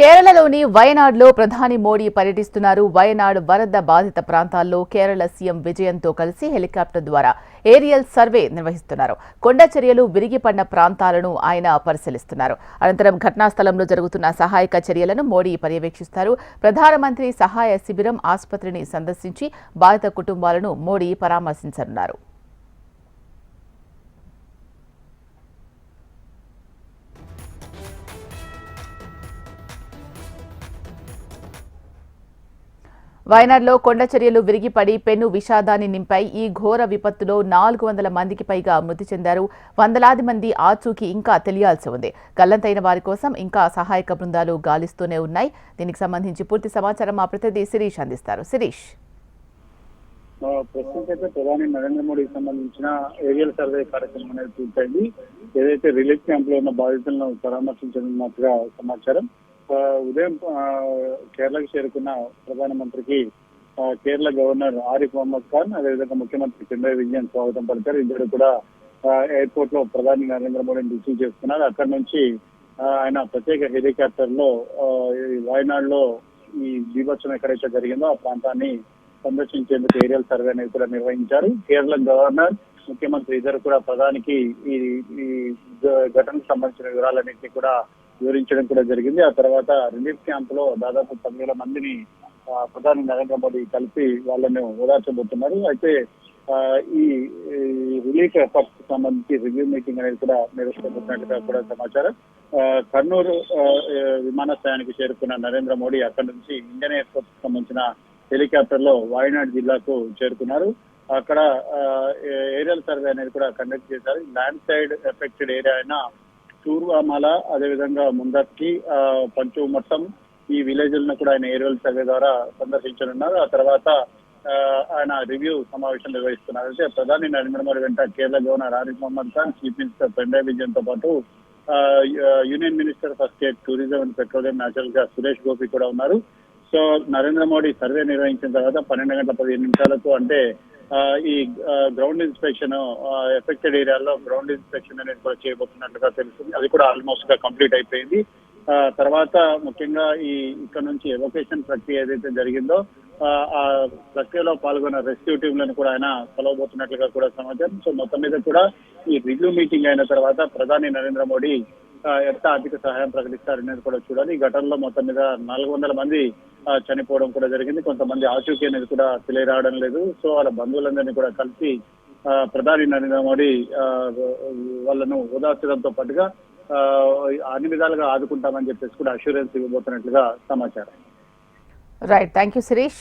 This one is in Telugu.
కేరళలోని వయనాడ్లో ప్రధాని మోడీ పర్యటిస్తున్నారు. వయనాడ్ వరద బాధిత ప్రాంతాల్లో కేరళ సీఎం విజయంతో కలిసి హెలికాప్టర్ ద్వారా ఏరియల్ సర్వే నిర్వహిస్తున్నారు. కొండ చర్యలు విరిగిపడిన ప్రాంతాలను ఆయన పరిశీలిస్తున్నారు. అనంతరం ఘటనా స్థలంలో జరుగుతున్న సహాయక చర్యలను మోడీ పర్యవేక్షిస్తారు. ప్రధానమంత్రి సహాయ శిబిరం ఆసుపత్రిని సందర్శించి బాధిత కుటుంబాలను మోడీ పరామర్శించనున్నారు. వయనాడ్లో కొండ చర్యలు విరిగిపడి పెను విషాదాన్ని నింపాయి. ఈ ఘోర విపత్తులో నాలుగు వందల మందికి పైగా మృతి చెందారు. వందలాది మంది ఆచూకీ ఇంకా తెలియాల్సి ఉంది. గల్లంతైన వారి కోసం ఇంకా సహాయక బృందాలు గాలిస్తూనే ఉన్నాయి. దీనికి సంబంధించి పూర్తి సమాచారం మా ప్రతినిధి శిరీష్ అందిస్తారు. శిరీష్. ప్రస్తుతం అయితే ప్రధాని నరేంద్ర మోడీకి సంబంధించిన ఏరియల్ సర్వే కార్యక్రమం అనేది పూర్తయింది. ఏదైతే రిలీఫ్ క్యాంప్లో ఉన్న బాధితులను పరామర్శించనున్నట్టుగా సమాచారం. ఉదయం కేరళకు చేరుకున్న ప్రధానమంత్రికి కేరళ గవర్నర్ ఆరిఫ్ మహమ్మద్ ఖాన్ అదేవిధంగా ముఖ్యమంత్రి పినరాయి విజయన్ స్వాగతం పలికారు. ఇద్దరు కూడా ఎయిర్పోర్ట్లో ప్రధాని నరేంద్ర మోడీని రిసీవ్ చేసుకున్నారు అక్కడి నుంచి ఆయన ప్రత్యేక హెలికాప్టర్లో ఆ, ఈ వాయనాడులో ఈ బీభత్సం ఎక్కడైతే జరిగిందో ఆ ప్రాంతాన్ని సందర్శించేందుకు ఏరియల్ సర్వే అనేది కూడా నిర్వహించారు. కేరళ గవర్నర్ ముఖ్యమంత్రి ఇద్దరు కూడా ప్రధానికి ఈ ఈ ఘటనకు సంబంధించిన వివరాలన్నింటినీ కూడా వివరించడం కూడా జరిగింది. ఆ తర్వాత రిలీఫ్ క్యాంప్లో దాదాపు పదివేల మందిని ప్రధాని నరేంద్ర మోడీ కలిపి వాళ్ళని ఓదార్చబోతున్నారు అయితే ఆ, ఈ రిలీఫ్ ఎఫర్ట్స్కి సంబంధించి రివ్యూ మీటింగ్ అనేది కూడా నిర్వహించబోతున్నట్టుగా కూడా సమాచారం. ఆ, కర్నూలు విమానాశ్రయానికి చేరుకున్న నరేంద్ర మోడీ అక్కడి నుంచి ఇండియన్ ఎయిర్పోర్ట్కి సంబంధించిన హెలికాప్టర్లో వాయనాడ్ జిల్లాకు చేరుకున్నారు. అక్కడ ఆ, ఏరియల్ సర్వే అనేది కూడా కండక్ట్ చేశారు. ల్యాండ్ సైడ్ ఎఫెక్టెడ్ ఏరియా అయిన తూర్వామాల అదేవిధంగా ముందర్కి పంచు మొత్తం ఈ విలేజ్లను కూడా ఆయన ఏరియల్ సర్వే ద్వారా సందర్శించనున్నారు. ఆ తర్వాత ఆ, ఆయన రివ్యూ సమావేశం నిర్వహిస్తున్నారు. అయితే ప్రధాని నరేంద్ర మోడీ వెంట Kerala governor Arif Mohammad Khan chief minister పెండా విజయన్తో పాటు union minister for state tourism and petroleum న్యాచురల్గా సురేష్ గోపి కూడా ఉన్నారు. సో నరేంద్ర మోడీ సర్వే నిర్వహించిన తర్వాత పన్నెండు గంటల పదిహేను నిమిషాలకు అంటే ఈ గ్రౌండ్ ఇన్స్పెక్షన్ ఎఫెక్టెడ్ ఏరియాలో గ్రౌండ్ ఇన్స్పెక్షన్ అనేది కూడా చేయబోతున్నట్లుగా తెలుస్తుంది. అది కూడా ఆల్మోస్ట్గా కంప్లీట్ అయిపోయింది. ఆ, తర్వాత ముఖ్యంగా ఈ ఇక్కడ నుంచి ఎవకేషన్ ప్రక్రియ ఏదైతే జరిగిందో ఆ, ప్రక్రియలో పాల్గొన్న రెస్క్యూ టీంలను కూడా ఆయన కలవబోతున్నట్లుగా కూడా సమాచారం. సో మొత్తం మీద కూడా ఈ రివ్యూ మీటింగ్ అయిన తర్వాత ప్రధాని నరేంద్ర మోడీ ఎంత ఆర్థిక సహాయం ప్రకటిస్తారనేది కూడా చూడాలి. ఈ ఘటనలో మొత్తం మీద నాలుగు వందల మంది ఆ, చనిపోవడం కూడా జరిగింది. కొంతమంది ఆచూకీ అనేది కూడా తెలియరావడం లేదు. సో వాళ్ళ బంధువులందరినీ కూడా కలిసి ఆ, ప్రధాని నరేంద్ర మోడీ ఆ, వాళ్ళను ఓదార్చడంతో పాటుగా ఆ, అన్ని విధాలుగా ఆదుకుంటామని చెప్పేసి కూడా అష్యూరెన్స్ ఇవ్వబోతున్నట్లుగా సమాచారం. Right thank you Sirish